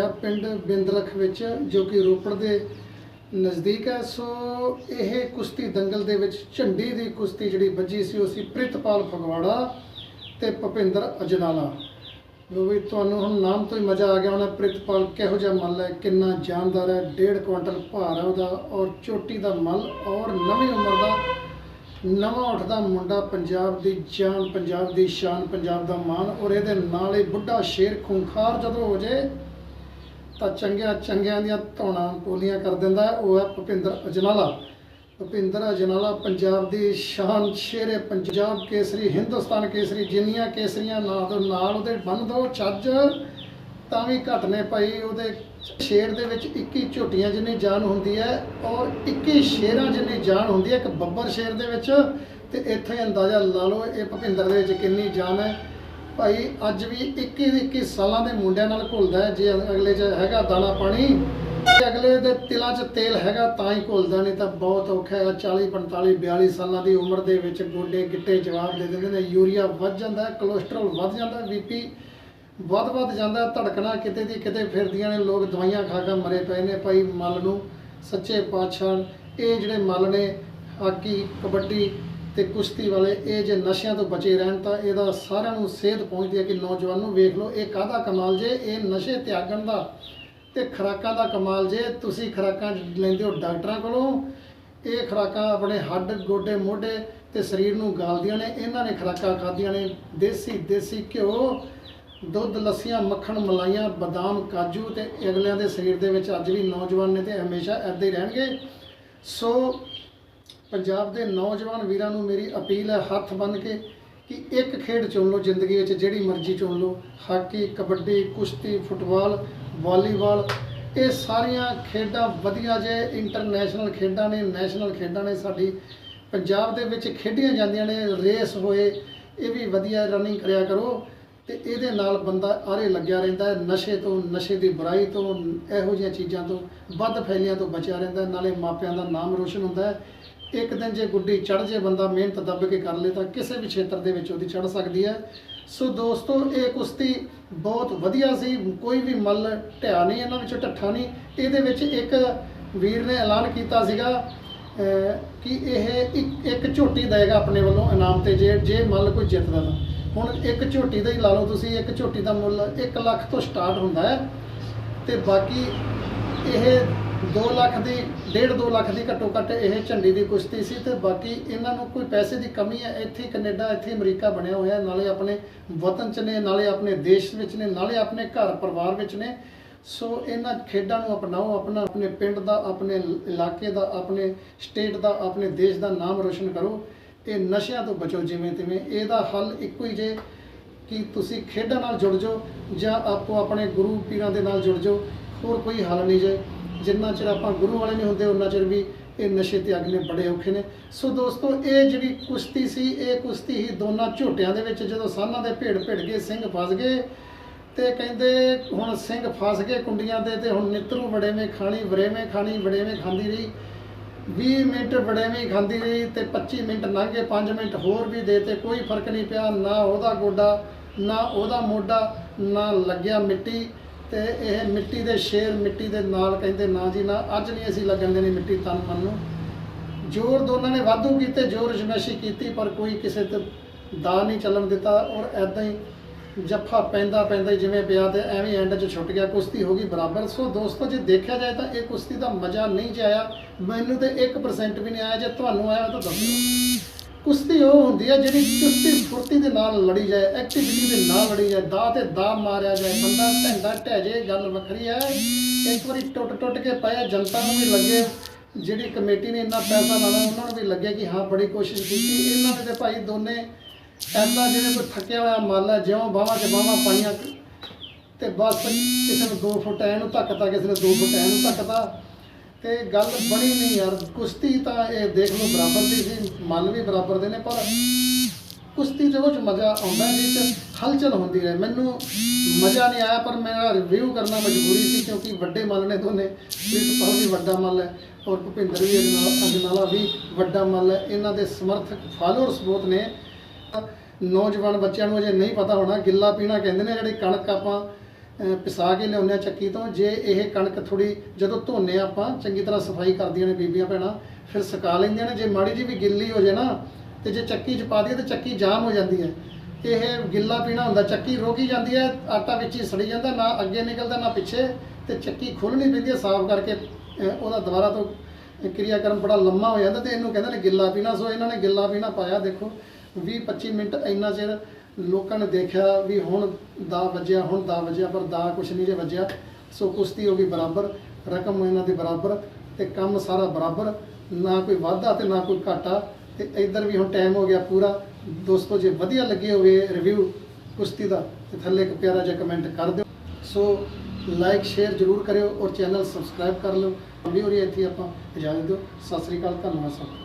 ਆ ਪਿੰਡ ਬਿੰਦਰਖ ਵਿੱਚ, ਜੋ ਕਿ ਰੋਪੜ ਦੇ ਨਜ਼ਦੀਕ ਹੈ ਸੋ ਇਹ ਕੁਸ਼ਤੀ ਦੰਗਲ ਦੇ ਵਿੱਚ ਝੰਡੀ ਦੀ ਕੁਸ਼ਤੀ ਜਿਹੜੀ ਵੱਜੀ ਸੀ, ਉਹ ਸੀ ਪ੍ਰਿਤਪਾਲ ਫਗਵਾੜਾ ਤੇ ਭੁਪਿੰਦਰ ਅਜਨਾਲਾ। ਜੋ ਵੀ ਤੁਹਾਨੂੰ ਹੁਣ ਨਾਮ ਤੋਂ ਹੀ ਮਜ਼ਾ ਆ ਗਿਆ ਹੋਣਾ। ਪ੍ਰਿਤਪਾਲ, ਕਿਹੋ ਜਿਹਾ ਮੱਲ ਹੈ? ਕਿੰਨਾ ਜਾਨਦਾਰ ਹੈ? ਡੇਢ ਕੁਇੰਟਲ ਭਾਰ ਹੈ ਉਹਦਾ ਔਰ ਚੋਟੀ ਦਾ ਮੱਲ ਔਰ ਨਵੀਂ ਉਮਰ ਦਾ ਨਵਾਂ ਉੱਠਦਾ ਮੁੰਡਾ ਪੰਜਾਬ ਦੀ ਜਾਨ, ਪੰਜਾਬ ਦੀ ਸ਼ਾਨ, ਪੰਜਾਬ ਦਾ ਮਾਣ ਔਰ ਇਹਦੇ ਨਾਲ ਹੀ ਬੁੱਢਾ ਸ਼ੇਰ ਖੁੰਖਾਰ ਜਦੋਂ ਹੋ ਜੇ ਤਾਂ ਚੰਗਿਆਂ ਚੰਗਿਆਂ ਦੀਆਂ ਧੌਣਾਂ ਪੋਲੀਆਂ ਕਰ ਦਿੰਦਾ ਉਹ ਹੈ ਭੁਪਿੰਦਰ ਅਜਨਾਲਾ। ਭੁਪਿੰਦਰ ਅਜਨਾਲਾ ਪੰਜਾਬ ਦੀ ਸ਼ਾਨ ਸ਼ੇਰੇ ਪੰਜਾਬ ਕੇਸਰੀ, ਹਿੰਦੁਸਤਾਨ ਕੇਸਰੀ, ਜਿੰਨੀਆਂ ਕੇਸਰੀਆਂ ਨਾਂ ਤੋਂ ਨਾਲ ਉਹਦੇ ਬੰਨ ਦੋ। ਛੱਜ ਤਾਂ ਵੀ ਘੱਟ ਨੇ ਭਾਈ। ਉਹਦੇ ਸ਼ੇਰ ਦੇ ਵਿੱਚ 21 ਝੋਟੀਆਂ ਜਿੰਨੀ ਜਾਨ ਹੁੰਦੀ ਹੈ ਔਰ 21 ਸ਼ੇਰਾਂ ਜਿੰਨੀ ਜਾਨ ਹੁੰਦੀ ਹੈ। ਇੱਕ ਬੱਬਰ ਸ਼ੇਰ ਦੇ ਵਿੱਚ ਤੇ ਇੱਥੇ ਅੰਦਾਜ਼ਾ ਲਾ ਲਓ ਇਹ ਭੁਪਿੰਦਰ ਦੇ ਵਿੱਚ ਕਿੰਨੀ ਜਾਨ ਹੈ। ਭਾਈ, ਅੱਜ ਵੀ 21 21 ਸਾਲਾਂ ਦੇ ਮੁੰਡਿਆਂ ਨਾਲ ਘੁਲਦਾ ਹੈ। ਜੇ ਅਗਲੇ 'ਚ ਹੈਗਾ ਦਾਣਾ ਪਾਣੀ ਤੇ ਅਗਲੇ ਦੇ ਤਿਲਾਂ 'ਚ ਤੇਲ ਹੈਗਾ ਤਾਂ ਹੀ ਘੁਲਦਾ, ਨਹੀਂ ਤਾਂ ਬਹੁਤ ਔਖਾ ਹੈ। 40 45 42 ਸਾਲਾਂ ਦੀ ਉਮਰ ਦੇ ਵਿੱਚ ਗੋਡੇ ਗਿੱਟੇ ਜਵਾਬ ਦੇ ਦਿੰਦੇ ਨੇ। ਯੂਰੀਆ ਵੱਧ ਜਾਂਦਾ ਹੈ, ਕੋਲੇਸਟ੍ਰੋਲ ਵੱਧ ਜਾਂਦਾ ਹੈ ਬੀਪੀ ਵੱਧ ਵੱਧ ਜਾਂਦਾ ਧੜਕਣਾ ਕਿਤੇ ਦੀ ਕਿਤੇ ਫਿਰਦੀਆਂ ਨੇ। ਲੋਕ ਦਵਾਈਆਂ ਖਾ ਕੇ ਮਰੇ ਪਏ ਨੇ। ਭਾਈ, ਮੱਲ ਨੂੰ ਸੱਚੇ ਪਾਤਸ਼ਾਹ, ਇਹ ਜਿਹੜੇ ਮੱਲ ਨੇ, ਹਾਕੀ, ਕਬੱਡੀ ਤੇ ਕੁਸ਼ਤੀ ਵਾਲੇ ਇਹ ਜੇ ਨਸ਼ਿਆਂ ਤੋਂ ਬਚੇ ਰਹਿਣ ਤਾਂ ਇਹਦਾ ਸਾਰਿਆਂ ਨੂੰ ਸੇਧ ਪਹੁੰਚਦੀ ਹੈ ਕਿ ਨੌਜਵਾਨ ਨੂੰ ਵੇਖ ਲਓ, ਇਹ ਕਾਹਦਾ ਕਮਾਲ ਜੇ? ਇਹ ਨਸ਼ੇ ਤਿਆਗਣ ਦਾ ਤੇ ਖੁਰਾਕਾਂ ਦਾ ਕਮਾਲ ਜੇ। ਤੁਸੀਂ ਖੁਰਾਕਾਂ ਲੈਂਦੇ ਹੋ ਡਾਕਟਰਾਂ ਕੋਲੋਂ, ਇਹ ਖੁਰਾਕਾਂ ਆਪਣੇ ਹੱਡ, ਗੋਡੇ, ਮੋਢੇ ਤੇ ਸਰੀਰ ਨੂੰ ਗਾਲਦੀਆਂ ਨੇ। ਇਹਨਾਂ ਨੇ ਖੁਰਾਕਾਂ ਖਾਧੀਆਂ ਨੇ। ਦੇਸੀ ਦੇਸੀ ਘਿਓ, ਦੁੱਧ, ਲੱਸੀਆਂ, ਮੱਖਣ, ਮਲਾਈਆਂ, ਬਦਾਮ, ਕਾਜੂ ਤੇ ਅਗਲਿਆਂ ਦੇ ਸਰੀਰ ਦੇ ਵਿੱਚ ਅੱਜ ਵੀ ਨੌਜਵਾਨ ਨੇ ਤੇ ਹਮੇਸ਼ਾ ਐਦਾਂ ਹੀ ਰਹਿਣਗੇ। ਸੋ ਪੰਜਾਬ ਦੇ ਨੌਜਵਾਨ ਵੀਰਾਂ ਨੂੰ ਮੇਰੀ ਅਪੀਲ ਹੈ, ਹੱਥ ਬੰਨ੍ਹ ਕੇ ਕਿ ਇੱਕ ਖੇਡ ਚੁਣ ਲਓ ਜ਼ਿੰਦਗੀ ਵਿੱਚ, ਜਿਹੜੀ ਮਰਜ਼ੀ ਚੁਣ ਲਓ। ਹਾਕੀ, ਕਬੱਡੀ, ਕੁਸ਼ਤੀ, ਫੁੱਟਬਾਲ, ਵਾਲੀਬਾਲ, ਇਹ ਸਾਰੀਆਂ ਖੇਡਾਂ ਵਧੀਆ ਜੇ ਇੰਟਰਨੈਸ਼ਨਲ ਖੇਡਾਂ ਨੇ ਨੈਸ਼ਨਲ ਖੇਡਾਂ ਨੇ, ਸਾਡੀ ਪੰਜਾਬ ਦੇ ਵਿੱਚ ਖੇਡੀਆਂ ਜਾਂਦੀਆਂ ਨੇ ਰੇਸ ਹੋਏ, ਇਹ ਵੀ ਵਧੀਆ ਰਨਿੰਗ ਕਰਿਆ ਕਰੋ। ਤੇ ਇਹਦੇ ਨਾਲ ਬੰਦਾ ਆਰੇ ਲੱਗਿਆ ਰਹਿੰਦਾ ਹੈ, ਨਸ਼ੇ ਤੋਂ, ਨਸ਼ੇ ਦੀ ਬੁਰਾਈ ਤੋਂ, ਇਹੋ ਜਿਹੀਆਂ ਚੀਜ਼ਾਂ ਤੋਂ, ਵੱਧ ਫੈਲੀਆਂ ਤੋਂ ਬਚਿਆ ਰਹਿੰਦਾ ਨਾਲੇ ਮਾਪਿਆਂ ਦਾ ਨਾਮ ਰੋਸ਼ਨ ਹੁੰਦਾ ਹੈ। ਇੱਕ ਦਿਨ ਜੇ ਗੁੱਡੀ ਚੜ ਜੇ, ਬੰਦਾ ਮਿਹਨਤ ਦੱਬ ਕੇ ਕਰ ਲੇ ਤਾਂ ਕਿਸੇ ਵੀ ਖੇਤਰ ਦੇ ਵਿੱਚ ਉਹਦੀ ਚੜ ਸਕਦੀ ਹੈ। ਸੋ ਦੋਸਤੋ, ਇਹ ਕੁਸ਼ਤੀ ਬਹੁਤ ਵਧੀਆ ਸੀ, ਕੋਈ ਵੀ ਮੱਲ ਢਿਆ ਨਹੀਂ, ਇਹਨਾਂ ਵਿੱਚੋਂ ਢੱਠਾ ਨਹੀਂ। ਇਹਦੇ ਵਿੱਚ ਇੱਕ ਵੀਰ ਨੇ ਐਲਾਨ ਕੀਤਾ ਸੀਗਾ ਕਿ ਇਹ ਇੱਕ ਇੱਕ ਝੋਟੀ ਦੇਗਾ ਆਪਣੇ ਵੱਲੋਂ ਇਨਾਮ ਤੇ, ਜੇ ਜੇ ਮੱਲ ਕੋਈ ਜਿੱਤਦਾ ਤਾਂ। ਹੁਣ ਇੱਕ ਝੋਟੀ ਦਾ ਹੀ ਲਾ ਲਓ ਤੁਸੀਂ, ਇੱਕ ਝੋਟੀ ਦਾ ਮੁੱਲ 1 ਲੱਖ ਤੋਂ ਸਟਾਰਟ ਹੁੰਦਾ ਹੈ। ਤੇ ਬਾਕੀ ਇਹ 2 ਲੱਖ ਦੀ 1.5 2 ਲੱਖ ਦੀ ਘੱਟੋ ਘੱਟ ਇਹ ਝੰਡੀ ਦੀ ਕੁਸ਼ਤੀ ਸੀ ਤੇ ਬਾਕੀ ਇਹਨਾਂ ਨੂੰ ਕੋਈ ਪੈਸੇ ਦੀ ਕਮੀ ਹੈ। ਇੱਥੇ ਹੀ ਕੈਨੇਡਾ, ਇੱਥੇ ਅਮਰੀਕਾ ਬਣਿਆ ਹੋਇਆ। ਨਾਲੇ ਆਪਣੇ ਵਤਨ ਚ ਨੇ, ਨਾਲੇ ਆਪਣੇ ਦੇਸ਼ ਵਿੱਚ ਨੇ, ਨਾਲੇ ਆਪਣੇ ਘਰ ਪਰਿਵਾਰ ਵਿੱਚ ਨੇ। ਸੋ ਇਹਨਾਂ ਖੇਡਾਂ ਨੂੰ ਅਪਣਾਓ, ਆਪਣਾ ਆਪਣੇ ਪਿੰਡ ਦਾ, ਆਪਣੇ ਇਲਾਕੇ ਦਾ, ਆਪਣੇ ਸਟੇਟ ਦਾ, ਆਪਣੇ ਦੇਸ਼ ਦਾ ਨਾਮ ਰੋਸ਼ਨ ਕਰੋ। ਇਹ ਨਸ਼ਿਆਂ ਤੋਂ ਬਚੋ ਜਿਵੇਂ ਤਿਵੇਂ। ਇਹਦਾ ਹੱਲ ਇੱਕੋ ਹੀ ਜੇ ਕਿ ਤੁਸੀਂ ਖੇਡਾਂ ਨਾਲ ਜੁੜ ਜਾਓ ਜਾਂ ਆਪੋ ਆਪਣੇ ਗੁਰੂ ਪੀਰਾਂ ਦੇ ਨਾਲ ਜੁੜ ਜਾਓ। ਹੋਰ ਕੋਈ ਹੱਲ ਨਹੀਂ ਜੇ। ਜਿੰਨਾ ਚਿਰ ਆਪਾਂ ਗੁਰੂ ਵਾਲੇ ਨਹੀਂ ਹੁੰਦੇ ਉਹਨਾਂ ਚਿਰ ਵੀ ਇਹ ਨਸ਼ੇ ਤੇ ਤਿਆਗਨੇ ਬੜੇ ਔਖੇ ਨੇ। ਸੋ ਦੋਸਤੋ, ਇਹ ਜਿਹੜੀ ਕੁਸ਼ਤੀ ਸੀ, ਇਹ ਕੁਸ਼ਤੀ ਹੀ ਦੋਨਾਂ ਝੋਟਿਆਂ ਦੇ ਵਿੱਚ ਜਦੋਂ ਸਾਨਾਂ ਦੇ ਭੇੜ ਭਿੜ ਗਏ, ਸਿੰਘ ਫਸ ਗਏ ਤੇ ਕਹਿੰਦੇ ਹੁਣ ਸਿੰਘ ਫਸ ਗਏ ਕੁੰਡੀਆਂ ਦੇ ਤੇ ਹੁਣ ਨਿੱਤਰੂ ਵੜੇਵੇਂ ਖਾਣੀ, ਵਰੇਵੇਂ ਖਾਣੀ, ਵੜੇਵੇਂ ਖਾਂਦੀ ਰਹੀ। 20 ਮਿੰਟ ਵੜੇਵੇਂ ਖਾਂਦੀ ਰਹੀ ਤੇ 25 ਮਿੰਟ ਲੰਘ ਗਏ 5 ਮਿੰਟ ਹੋਰ ਵੀ ਦੇ ਤੇ ਕੋਈ ਫ਼ਰਕ ਨਹੀਂ ਪਿਆ, ਨਾ ਉਹਦਾ ਗੋਡਾ, ਨਾ ਉਹਦਾ ਮੋਢਾ, ਨਾ ਲੱਗਿਆ ਮਿੱਟੀ। ਤੇ ਇਹ ਮਿੱਟੀ ਦੇ ਸ਼ੇਰ ਮਿੱਟੀ ਦੇ ਨਾਲ ਕਹਿੰਦੇ ਨਾ ਜੀ, ਨਾ ਅੱਜ ਨਹੀਂ ਅਸੀਂ ਲੱਗਣ ਦੇਣੀ ਮਿੱਟੀ ਤਨ ਮਨ ਨੂੰ। ਜ਼ੋਰ ਦੋਨਾਂ ਨੇ ਵਾਧੂ ਕੀਤੇ, ਜ਼ੋਰ ਜਮੈਸ਼ੀ ਕੀਤੀ, ਪਰ ਕੋਈ ਕਿਸੇ ਤੇ ਦਾ ਨਹੀਂ ਚੱਲਣ ਦਿੱਤਾ ਔਰ ਐਦਾਂ ਹੀ ਜੱਫਾ ਪੈਂਦਾ ਪੈਂਦਾ ਜਿਵੇਂ ਪਿਆ ਤੇ ਐਵੇਂ ਐਂਡ 'ਚ ਛੁੱਟ ਗਿਆ, ਕੁਸ਼ਤੀ ਹੋ ਗਈ ਬਰਾਬਰ। ਸੋ ਦੋਸਤੋ, ਜੇ ਦੇਖਿਆ ਜਾਏ ਤਾਂ ਇਹ ਕੁਸ਼ਤੀ ਦਾ ਮਜ਼ਾ ਨਹੀਂ ਜੇ ਆਇਆ, ਮੈਨੂੰ ਤੇ 1% ਵੀ ਨਹੀਂ ਆਇਆ, ਜੇ ਤੁਹਾਨੂੰ ਆਇਆ ਤਾਂ ਦੱਸੋ। ਕੁਸ਼ਤੀ ਉਹ ਹੁੰਦੀ ਹੈ ਜਿਹੜੀ ਚੁਸਤੀ ਫੁਰਤੀ ਦੇ ਨਾਲ ਲੜੀ ਜਾਏ ਐਕਟੀਵਿਟੀ ਦੇ ਨਾਲ ਲੜੀ ਜਾਏ ਦਾ ਤੇ ਦਾ ਮਾਰਿਆ ਜਾਏ, ਬੰਦਾ ਢੰਡਾ ਢਹਿ ਜੇ ਗੱਲ ਵੱਖਰੀ ਹੈ। ਇੱਕ ਵਾਰੀ ਟੁੱਟ ਟੁੱਟ ਕੇ ਪਿਆ ਜਨਤਾ ਨੂੰ ਵੀ ਲੱਗੇ, ਜਿਹੜੀ ਕਮੇਟੀ ਨੇ ਇੰਨਾ ਪੈਸਾ ਲਾਣਾ ਉਹਨਾਂ ਨੂੰ ਵੀ ਲੱਗੇ ਕਿ ਹਾਂ, ਬੜੀ ਕੋਸ਼ਿਸ਼ ਕੀਤੀ। ਇਹਨਾਂ ਦੇ ਤੇ ਭਾਈ ਦੋਨੇ ਐਦਾਂ ਜਿਵੇਂ ਕੋਈ ਥੱਕਿਆ ਹੋਇਆ ਮੱਲ ਹੈ, ਜਿਉਂ ਬਾਹਾਂ 'ਚ ਬਾਹਾਂ ਪਾਈਆਂ ਤੇ ਬਸ ਕਿਸੇ ਨੂੰ 2 ਫੁੱਟ ਐ ਨੂੰ ਧੱਕਤਾ ਕਿਸੇ ਨੇ 2 ਫੁੱਟ ਐ ਨੂੰ ਧੱਕਤਾ ਤੇ ਗੱਲ ਬਣੀ ਨਹੀਂ ਯਾਰ। ਕੁਸ਼ਤੀ ਤਾਂ ਇਹ ਦੇਖ ਲਓ ਬਰਾਬਰ ਦੀ ਸੀ ਮੱਲ ਵੀ ਬਰਾਬਰ ਦੇ ਨੇ, ਪਰ ਕੁਸ਼ਤੀ ਦੇ ਵਿੱਚ ਮਜ਼ਾ ਆਉਂਦਾ ਨਹੀਂ 'ਚ ਹਲਚਲ ਹੁੰਦੀ ਰਹੇ। ਮੈਨੂੰ ਮਜ਼ਾ ਨਹੀਂ ਆਇਆ, ਪਰ ਮੇਰਾ ਰਿਵਿਊ ਕਰਨਾ ਮਜਬੂਰੀ ਸੀ ਕਿਉਂਕਿ ਵੱਡੇ ਮੱਲ ਨੇ ਦੋਨੇ। ਪ੍ਰੀਤਪਾਲ ਵੀ ਵੱਡਾ ਮੱਲ ਹੈ ਔਰ ਭੁਪਿੰਦਰ ਵੀ ਅਜਨਾਲਾ ਵੀ ਵੱਡਾ ਮੱਲ ਹੈ। ਇਹਨਾਂ ਦੇ ਸਮਰਥਕ ਫਾਲੋਅਰਸ ਬਹੁਤ ਨੇ। ਨੌਜਵਾਨ ਬੱਚਿਆਂ ਨੂੰ ਅਜੇ ਨਹੀਂ ਪਤਾ ਹੋਣਾ। ਗਿੱਲਾ ਪੀਣਾ ਕਹਿੰਦੇ ਨੇ ਜਿਹੜੀ ਕਣਕ ਆਪਾਂ ਪਿਸਾ ਕੇ ਲਿਆਉਂਦੇ ਹਾਂ ਚੱਕੀ ਤੋਂ। ਜੇ ਇਹ ਕਣਕ ਥੋੜੀ ਜਦੋਂ ਧੋਨੇ ਆਪਾਂ, ਚੰਗੀ ਤਰ੍ਹਾਂ ਸਫ਼ਾਈ ਕਰਦੀਆਂ ਨੇ ਬੀਬੀਆਂ ਭੈਣਾਂ, ਫਿਰ ਸੁਕਾ ਲੈਂਦੀਆਂ ਨੇ। ਜੇ ਮਾੜੀ ਜੀ ਵੀ ਗਿੱਲੀ ਹੋ ਜੇ ਨਾ, ਤੇ ਜੇ ਚੱਕੀ 'ਚ ਪਾ ਦਈਏ ਤੇ ਚੱਕੀ ਜਾਮ ਹੋ ਜਾਂਦੀ ਹੈ। ਇਹ ਗਿੱਲਾ ਪੀਣਾ ਹੁੰਦਾ, ਚੱਕੀ ਰੋਕੀ ਜਾਂਦੀ ਹੈ, ਆਟਾ ਵਿੱਚ ਹੀ ਸੜੀ ਜਾਂਦਾ, ਨਾ ਅੱਗੇ ਨਿਕਲਦਾ, ਨਾ ਪਿੱਛੇ, ਤੇ ਚੱਕੀ ਖੁੱਲਣੀ ਪੈਂਦੀ ਹੈ, ਸਾਫ਼ ਕਰਕੇ ਉਹਦਾ ਦੁਬਾਰਾ ਤੋਂ ਕਿਰਿਆਕਰਮ ਬੜਾ ਲੰਮਾ ਹੋ ਜਾਂਦਾ ਤੇ ਇਹਨੂੰ ਕਹਿੰਦੇ ਨੇ ਗਿੱਲਾ ਪੀਣਾ। ਸੋ ਇਹਨਾਂ ਨੇ ਗਿੱਲਾ ਪੀਣਾ ਪਾਇਆ, ਦੇਖੋ 20 25 ਮਿੰਟ ਇੰਨਾ ਚਿਰ ਲੋਕਾਂ ਨੇ ਦੇਖਿਆ ਵੀ ਹੁਣ ਦਾ ਵੱਜਿਆ, ਹੁਣ ਦਾ ਵੱਜਿਆ, ਪਰ ਦਾ ਕੁਛ ਨਹੀਂ ਜੇ ਵੱਜਿਆ, ਸੋ ਕੁਸ਼ਤੀ ਹੋ ਗਈ ਬਰਾਬਰ, ਰਕਮ ਇਹਨਾਂ ਦੀ ਬਰਾਬਰ ਤੇ ਕੰਮ ਸਾਰਾ ਬਰਾਬਰ, ਨਾ ਕੋਈ ਵਾਧਾ ਤੇ ਨਾ ਕੋਈ ਘਾਟਾ ਤੇ ਇੱਧਰ ਵੀ ਹੁਣ ਟਾਈਮ ਹੋ ਗਿਆ ਪੂਰਾ। ਦੋਸਤੋ, ਜੇ ਵਧੀਆ ਲੱਗੇ ਹੋਵੇ ਰਿਵਿਊ ਕੁਸ਼ਤੀ ਦਾ, ਤੇ ਥੱਲੇ ਇੱਕ ਪਿਆਰਾ ਜਿਹਾ ਕਮੈਂਟ ਕਰ ਦਿਓ। ਸੋ ਲਾਈਕ ਸ਼ੇਅਰ ਜਰੂਰ ਕਰਿਓ ਔਰ ਚੈਨਲ ਸਬਸਕ੍ਰਾਈਬ ਕਰ ਲਓ। ਵੀਡੀਓ ਰਹੀ ਇੱਥੇ ਆਪਾਂ ਇਜਾਜ਼ਤ ਦਿਓ ਸਤਿ ਸ੍ਰੀ ਅਕਾਲ, ਧੰਨਵਾਦ ਸਭ